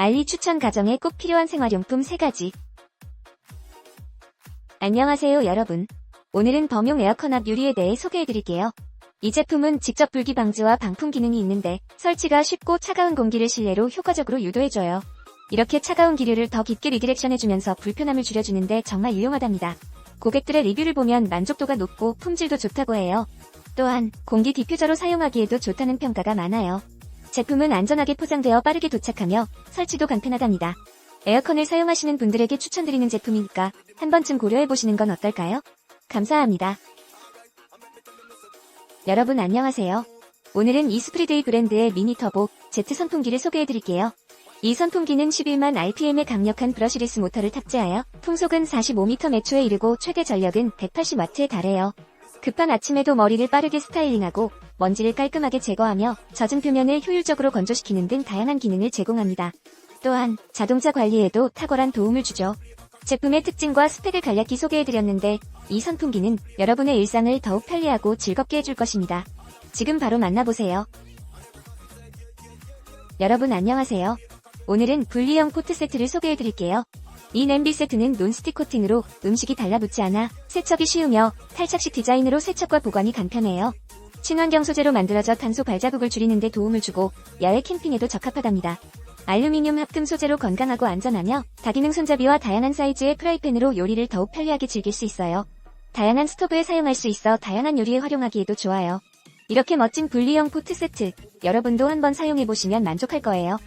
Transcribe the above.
알리 추천 가정에 꼭 필요한 생활용품 3가지. 안녕하세요 여러분. 오늘은 범용 에어컨 앞 유리에 대해 소개해드릴게요. 이 제품은 직접 불기 방지와 방풍 기능이 있는데 설치가 쉽고 차가운 공기를 실내로 효과적으로 유도해줘요. 이렇게 차가운 기류를 더 깊게 리디렉션해주면서 불편함을 줄여주는데 정말 유용하답니다. 고객들의 리뷰를 보면 만족도가 높고 품질도 좋다고 해요. 또한 공기 디퓨저로 사용하기에도 좋다는 평가가 많아요. 제품은 안전하게 포장되어 빠르게 도착하며 설치도 간편하답니다. 에어컨을 사용하시는 분들에게 추천드리는 제품이니까 한 번쯤 고려해보시는 건 어떨까요? 감사합니다. 여러분 안녕하세요. 오늘은 이스프리데이 브랜드의 미니 터보 Z 선풍기를 소개해드릴게요. 이 선풍기는 11만 RPM의 강력한 브러시리스 모터를 탑재하여 풍속은 45m 매초에 이르고 최대 전력은 180W에 달해요. 급한 아침에도 머리를 빠르게 스타일링하고 먼지를 깔끔하게 제거하며 젖은 표면을 효율적으로 건조시키는 등 다양한 기능을 제공합니다. 또한 자동차 관리에도 탁월한 도움을 주죠. 제품의 특징과 스펙을 간략히 소개해드렸는데 이 선풍기는 여러분의 일상을 더욱 편리하고 즐겁게 해줄 것입니다. 지금 바로 만나보세요. 여러분 안녕하세요. 오늘은 분리형 포트 세트를 소개해드릴게요. 이 냄비 세트는 논스틱 코팅으로 음식이 달라붙지 않아 세척이 쉬우며 탈착식 디자인으로 세척과 보관이 간편해요. 친환경 소재로 만들어져 탄소 발자국을 줄이는 데 도움을 주고 야외 캠핑에도 적합하답니다. 알루미늄 합금 소재로 건강하고 안전하며 다기능 손잡이와 다양한 사이즈의 프라이팬으로 요리를 더욱 편리하게 즐길 수 있어요. 다양한 스토브에 사용할 수 있어 다양한 요리에 활용하기에도 좋아요. 이렇게 멋진 분리형 포트 세트, 여러분도 한번 사용해보시면 만족할 거예요.